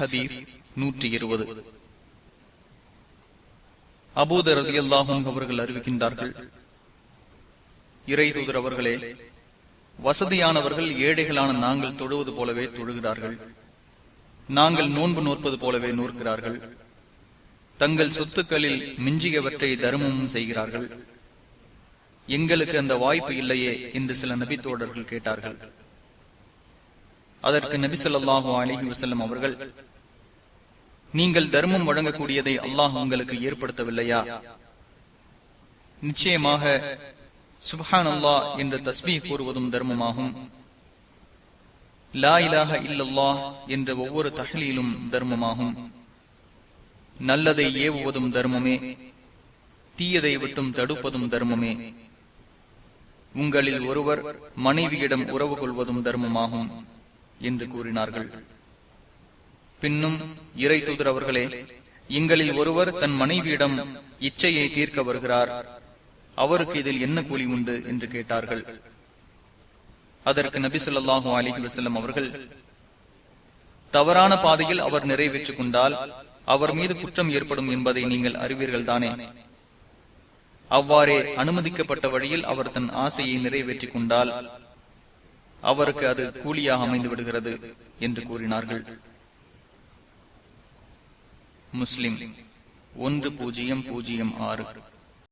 ஹதீஸ் நூற்றி இருபது. அபூதர் ரதி அல்லாஹும் அவர்கள் அறிவிக்கின்றார்கள் இறைதூதர் அவர்களே வசதியானவர்கள் ஏழைகளான நாங்கள் தொழுவது போலவே தொழுகிறார்கள். நாங்கள் நோன்பு நோற்பது போலவே நோக்கிறார்கள் தங்கள் சொத்துக்களில் மிஞ்சியவற்றை தர்மமும் செய்கிறார்கள். எங்களுக்கு அந்த வாய்ப்பு இல்லையே என்று சில நபி தோடர்கள் கேட்டார்கள். அதற்கு நபி சொல்லாஹு அலிஹி வசல்லம் அவர்கள் நீங்கள் தர்மம் வழங்கக்கூடியதை அல்லாஹ் உங்களுக்கு ஏற்படுத்தவில்லையா? நிச்சயமாக சுபஹான் அல்லா என்று தஸ்மி கூறுவதும் தர்மமாகும். லா இலாக இல்லல்லா என்ற ஒவ்வொரு தகலிலும் தர்மமாகும். நல்லதை ஏவுவதும் தர்மமே தீயதை விட்டும் தடுப்பதும் தர்மமே. உங்களில் ஒருவர் மனைவியிடம் உறவு கொள்வதும் தர்மமாகும் என்று கூறினார்கள். பின்னும் இறை தூதர் அவர்களே எங்களில் ஒருவர் தன் மனைவியிடம் இச்சையை தீர்க்க வருகிறார். அவருக்கு இதில் என்ன கூலி உண்டு என்று கேட்டார்கள். அதற்கு நபி சொல்லாஹு அலிஹி வசல்லம் அவர்கள் தவறான பாதையில் அவர் நிறைவேற்றிக் கொண்டால் அவர் மீது குற்றம் ஏற்படும் என்பதை நீங்கள் அறிவீர்கள் தானே. அவ்வாறே அனுமதிக்கப்பட்ட வழியில் அவர் தன் ஆசையை நிறைவேற்றிக் கொண்டால் அவருக்கு அது கூலியாக அமைந்து விடுகிறது என்று கூறினார்கள். முஸ்லிம். ஒன்று பூஜ்ஜியம் பூஜ்ஜியம் ஆறு.